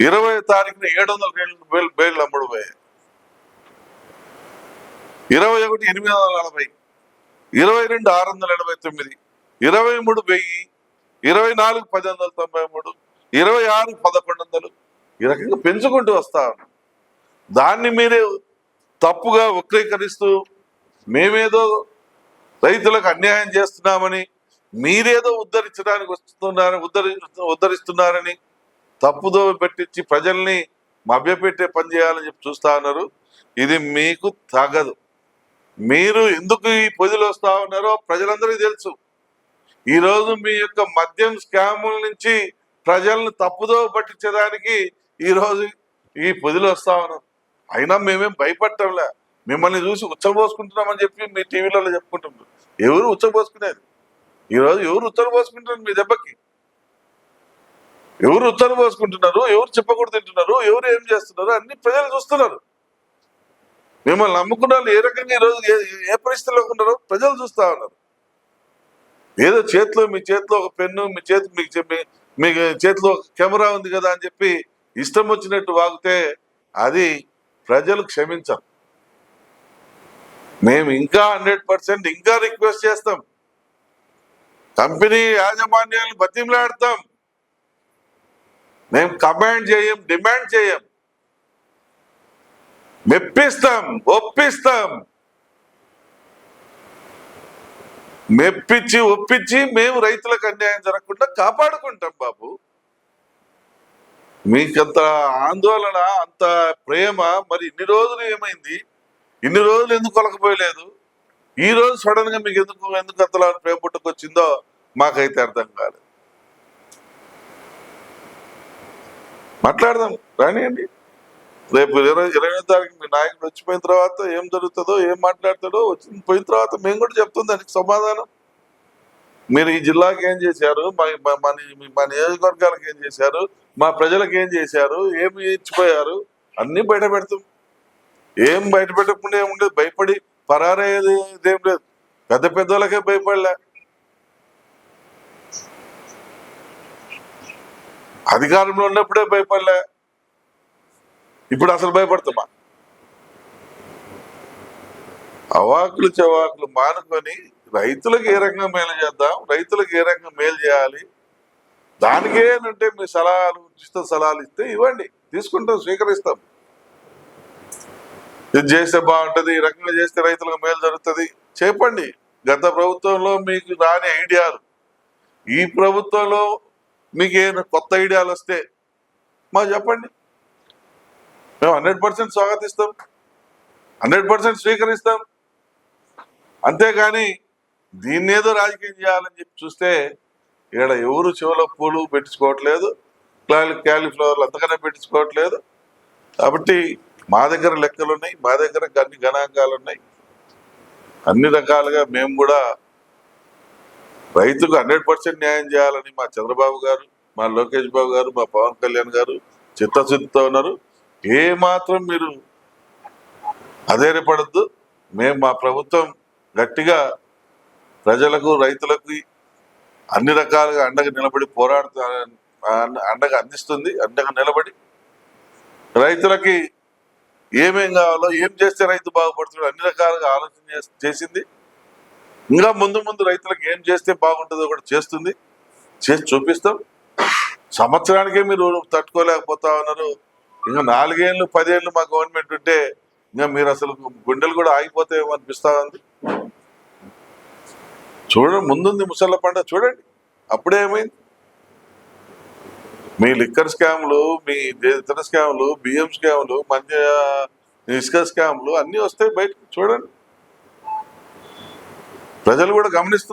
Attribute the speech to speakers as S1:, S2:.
S1: ఇరవై తారీఖున ఏడు వందల రెండు బేల్ బేళ్ళు అమ్ముడు పోయాయి ఇరవై ఒకటి ఎనిమిది వందల నలభై ఇరవై రెండు ఆరు వందల ఎనభై తొమ్మిది ఇరవై మూడు వెయ్యి ఇరవై నాలుగు పది వందల తొంభై మూడు ఇరవై ఆరు పదకొండు వందలు ఈ రకంగా పెంచుకుంటూ వస్తా దాన్ని మీరే తప్పుగా వక్రీకరిస్తూ మేమేదో రైతులకు అన్యాయం చేస్తున్నామని మీరేదో ఉద్ధరించడానికి వస్తున్నారని ఉద్ధరి ఉద్ధరిస్తున్నారని తప్పుదో పెట్టించి ప్రజల్ని మభ్యపెట్టే పని చేయాలని చెప్పి చూస్తా ఉన్నారు. ఇది మీకు తగదు. మీరు ఎందుకు ఈ పొదిలో వస్తా ఉన్నారో ప్రజలందరికీ తెలుసు. ఈరోజు మీ యొక్క మద్యం స్కాముల నుంచి ప్రజల్ని తప్పుదో పట్టించడానికి ఈరోజు ఈ పొదిలో వస్తా ఉన్నాం అయినా మేమేం భయపడటంలే. మిమ్మల్ని చూసి ఉచ్చబోసుకుంటున్నామని చెప్పి మీ టీవీలలో చెప్పుకుంటున్నారు. ఎవరు ఉచ్చబోసుకునేది ఈరోజు ఎవరు ఉత్తరం పోసుకుంటున్నారు మీ దెబ్బకి? ఎవరు ఉత్తరం పోసుకుంటున్నారు ఎవరు చెప్పకూడదు తింటున్నారు ఎవరు ఏం చేస్తున్నారు అన్ని ప్రజలు చూస్తున్నారు. మిమ్మల్ని నమ్ముకున్న వాళ్ళు ఏ రకంగా ఈరోజు ఏ- ఏ పరిస్థితిలో ఉన్నారో ప్రజలు చూస్తా ఉన్నారు. ఏదో చేతిలో మీ చేతిలో ఒక పెన్ను మీ చేతి మీకు చెప్పి మీ చేతిలో కెమెరా ఉంది కదా అని చెప్పి ఇష్టం వచ్చినట్టు వాగితే అది ప్రజలు క్షమించం మేము ఇంకా హండ్రెడ్ పర్సెంట్ ఇంకా రిక్వెస్ట్ చేస్తాం. కంపెనీ యాజమాన్యాలను బతిమలాడతాం. మేము కమాండ్ చేయం డిమాండ్ చేయం. మెప్పిస్తాం ఒప్పిస్తాం. మెప్పించి ఒప్పించి మేము రైతులకు అన్యాయం జరగకుండా కాపాడుకుంటాం బాబు. మీకంత ఆందోళన అంత ప్రేమ మరి ఇన్ని రోజులు ఏమైంది? ఇన్ని రోజులు ఎందుకు కొలకపోయలేదు? ఈ రోజు సడన్గా మీకు ఎందుకు ఎందుకు అంతలా ప్రేమ పుట్టుకొచ్చిందో మాకైతే అర్థం కాలేదు. మాట్లాడదాం. రానియండి. రేపు ఇరవై ఇరవై తారీఖు మీ నాయకుడు వచ్చిపోయిన తర్వాత ఏం జరుగుతుందో ఏం మాట్లాడతాడో వచ్చిన పోయిన తర్వాత మేము కూడా చెప్తుంది దానికి సమాధానం. మీరు ఈ జిల్లాకి ఏం చేశారు? మన మా- మా నియోజకవర్గాలకు ఏం చేశారు? మా ప్రజలకు ఏం చేశారు? ఏమి ఇచ్చిపోయారు? అన్నీ బయట పెడతాం. ఏం బయట పెట్టకుండా ఏముండదు భయపడి పరారయ్యేది ఇదేం లేదు. పెద్ద పెద్దోళ్ళకే భయపడలే. అధికారంలో ఉన్నప్పుడే భయపడలే. ఇప్పుడు అసలు భయపడతామా? అవాకులు చవాకులు మానుకొని రైతులకు ఏ రకంగా మేలు చేద్దాం? రైతులకు ఏ రకంగా మేలు చేయాలి? దానికే అంటే మీ సలహాలు ఉచిత సలహాలు ఇస్తే ఇవ్వండి. తీసుకుంటాం స్వీకరిస్తాం. ఇది చేస్తే బాగుంటుంది ఈ రకంగా చేస్తే రైతులకు మేలు జరుగుతుంది. చెప్పండి. గత ప్రభుత్వంలో మీకు రాని ఐడియాలు. ఈ ప్రభుత్వంలో మీకు ఏమైనా కొత్త ఐడియాలు వస్తే మాకు చెప్పండి. మేము హండ్రెడ్ పర్సెంట్ స్వాగతిస్తాం. హండ్రెడ్ పర్సెంట్ స్వీకరిస్తాం. అంతేకాని దీన్ని ఏదో రాజకీయం చేయాలని చెప్పి చూస్తే ఇక్కడ ఎవరు చెవులో పూలు పెట్టించుకోవట్లేదు క్యాలి క్యాలీఫ్లవర్లు అంతగానే పెట్టించుకోవట్లేదు. కాబట్టి మా దగ్గర లెక్కలు ఉన్నాయి మా దగ్గర అన్ని గణాంకాలు ఉన్నాయి అన్ని రకాలుగా మేము కూడా రైతుకు హండ్రెడ్ పర్సెంట్ న్యాయం చేయాలని మా చంద్రబాబు గారు మా లోకేష్ బాబు గారు మా పవన్ కళ్యాణ్ గారు చిత్తశుద్ధితో ఉన్నారు. ఏ మాత్రం మీరు అధైర్యపడద్దు. మేము మా ప్రభుత్వం గట్టిగా ప్రజలకు రైతులకు అన్ని రకాలుగా అండగా నిలబడి పోరాడుతూ అండగా అందిస్తుంది అండగా నిలబడి రైతులకి ఏమేం కావాలో ఏం చేస్తే రైతు బాగుపడుతున్నాడు అన్ని రకాలుగా ఆలోచన చేసింది. ఇంకా ముందు ముందు రైతులకు ఏం చేస్తే బాగుంటుందో కూడా చేస్తుంది. చేసి చూపిస్తాం. సంవత్సరానికే మీరు తట్టుకోలేకపోతా ఉన్నారు. ఇంకా నాలుగేళ్ళు పదేళ్ళు మా గవర్నమెంట్ ఉంటే ఇంకా మీరు అసలు గుండెలు కూడా ఆగిపోతాయేమో అనిపిస్తా ఉంది. చూడండి ముందుంది ముసళ్ళ పంట చూడండి. అప్పుడే ఏమైంది? మీ లిక్కర్ స్కామ్లు మీ ఇతర స్కామ్లు బియ్యం స్కామ్లు మధ్య ఇసుక స్కామ్లు అన్నీ వస్తాయి బయటకు చూడండి. ప్రజలు కూడా గమనిస్తున్నారు.